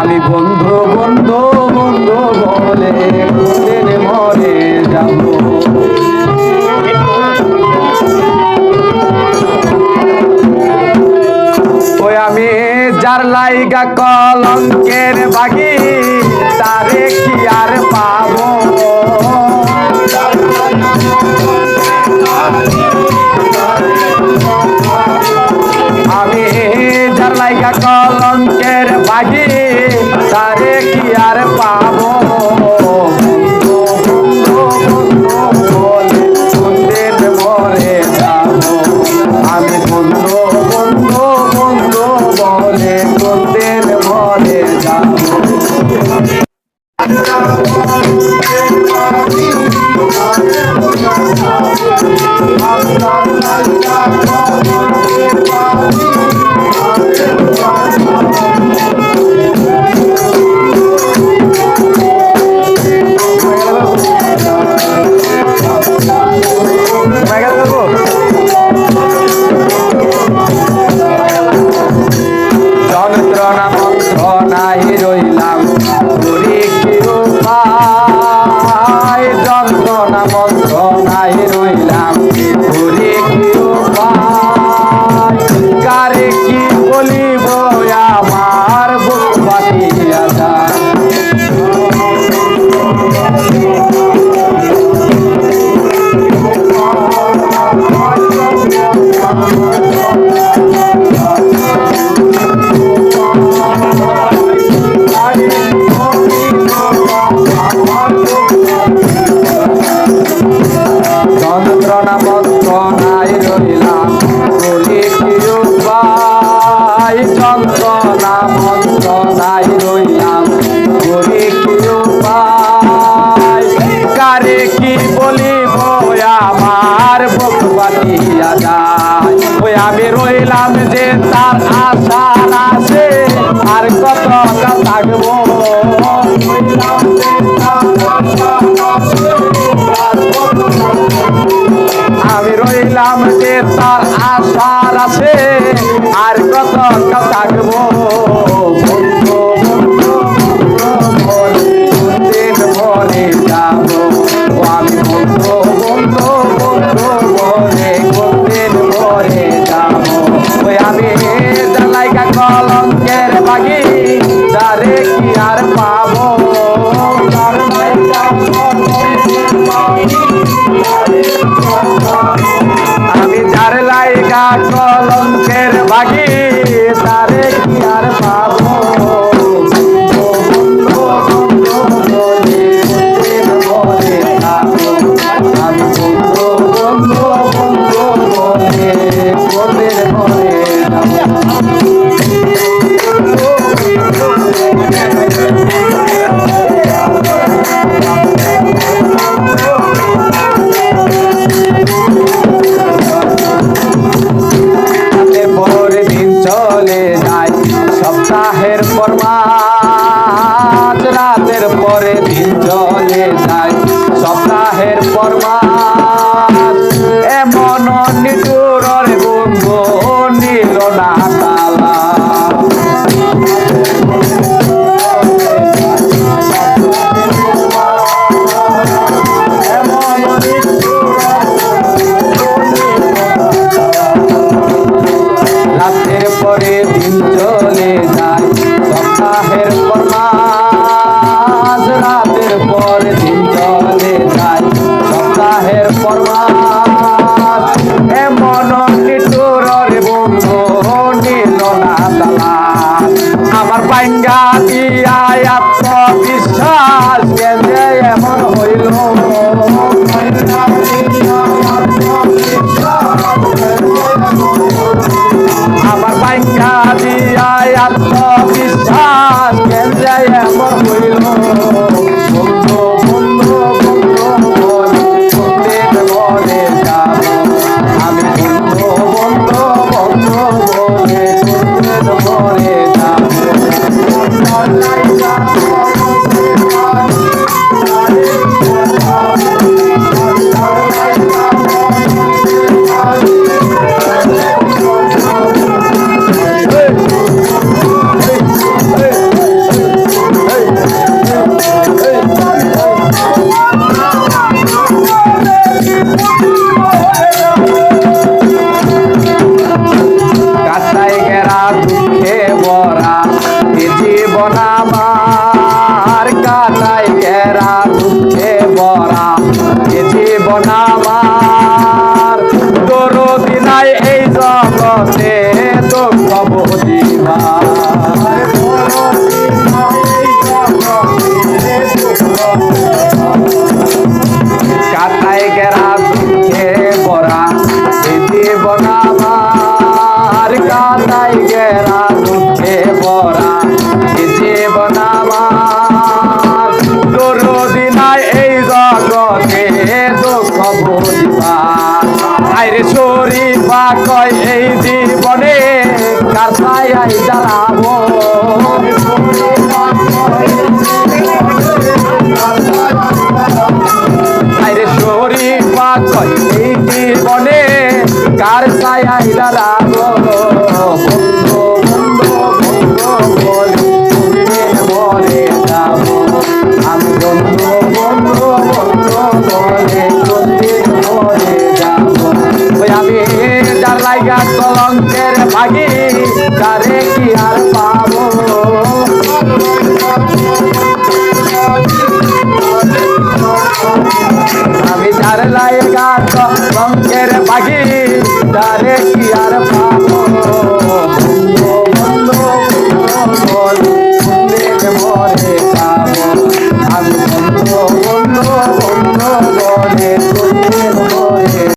আমি বন্ধু বন্ধু বন্ধু বলে কোনদিন মরে যাব। ওই আমি যার লাইগা কলঙ্কের বাগি, তারে কি আর পাবো? আমি যার লাইগা Thank you. যায়। ওই আমি রইলাম যে তার আশার আছে আর কত থাকব? আমি রইলাম যে তার আশার আছে আর কত থাকব? Bora, bora. আকবর হইল কয় এই জীবনে? কার ছায়াই দাঁড়াবো শরীর পাক কয় এই জীবনে? কার para